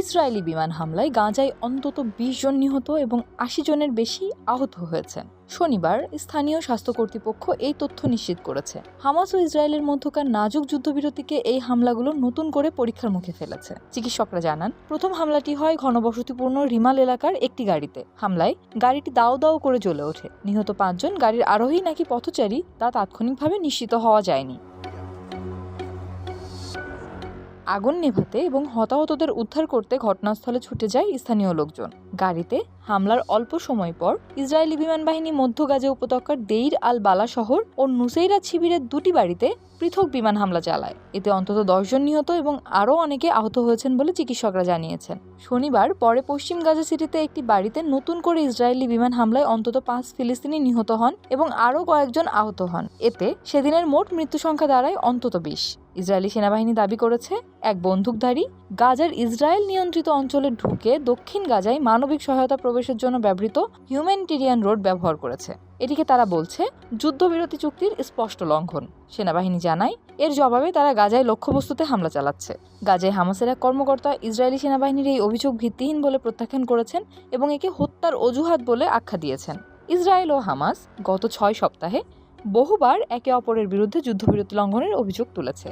Israeli বিমান হামলায় গাজায় অন্তত বিশ জন নিহত এবং আশি জনের বেশি আহত হয়েছে। শনিবার স্থানীয় স্বাস্থ্য কর্তৃপক্ষ এই তথ্য নিশ্চিত করেছে। হামাস ও ইসরায়েলের মধ্যকার নাজুক যুদ্ধবিরতিকে এই হামলাগুলো নতুন করে পরীক্ষার মুখে ফেলেছে। চিকিৎসকরা জানান, প্রথম হামলাটি হয় ঘনবসতিপূর্ণ রিমাল এলাকার একটি গাড়িতে। হামলায় গাড়িটি দাও দাও করে জ্বলে ওঠে। নিহত পাঁচজন গাড়ির আরোহী নাকি পথচারী তা তাৎক্ষণিকভাবে নিশ্চিত হওয়া যায়নি। আগুন নেভাতে এবং হতাহতদের উদ্ধার করতে ঘটনাস্থলে ছুটে যায় স্থানীয় লোকজন। গাড়িতে হামলার অল্প সময় পর ইসরায়েলি বিমান বাহিনী মধ্য গাজা উপত্যকার দেইর আল বালা শহর ও নুসেইরা শিবিরের দুটি বাড়িতে পৃথক বিমান হামলা চালায়। এতে অন্তত দশজন নিহত এবং আরও অনেকে আহত হয়েছেন বলে চিকিৎসকরা জানিয়েছেন। শনিবার পরে পশ্চিম গাজা সিটিতে একটি বাড়িতে নতুন করে ইসরায়েলি বিমান হামলায় অন্তত পাঁচ ফিলিস্তিনি নিহত হন এবং আরও কয়েকজন আহত হন। এতে সেদিনের মোট মৃত্যু সংখ্যা দাঁড়ায় অন্তত বিশ। ইসরায়েলি সেনাবাহিনী দাবি করেছে, এক বন্দুকধারী গাজার ইসরায়েল নিয়ন্ত্রিত অঞ্চলে ঢুকে দক্ষিণ গাজায় মানবিক সহায়তা প্রবেশের জন্য ব্যবহৃত হিউম্যানিটেরিয়ান রোড ব্যবহার করেছে। এটিকে তারা বলছে, যুদ্ধবিরতি চুক্তির স্পষ্ট লঙ্ঘন। সেনাবাহিনী জানায়, এর জবাবে তারা গাজায় লক্ষ্যবস্তুতে হামলা চালাচ্ছে। গাজায় হামাসের এক কর্মকর্তা ইসরায়েলি সেনাবাহিনীর এই অভিযোগ ভিত্তিহীন বলে প্রত্যাখ্যান করেছেন এবং একে হত্যার অজুহাত বলে আখ্যা দিয়েছেন। ইসরায়েল ও হামাস গত ছয় সপ্তাহে বহুবার একে অপরের বিরুদ্ধে যুদ্ধবিরতি লঙ্ঘনের অভিযোগ তুলেছে।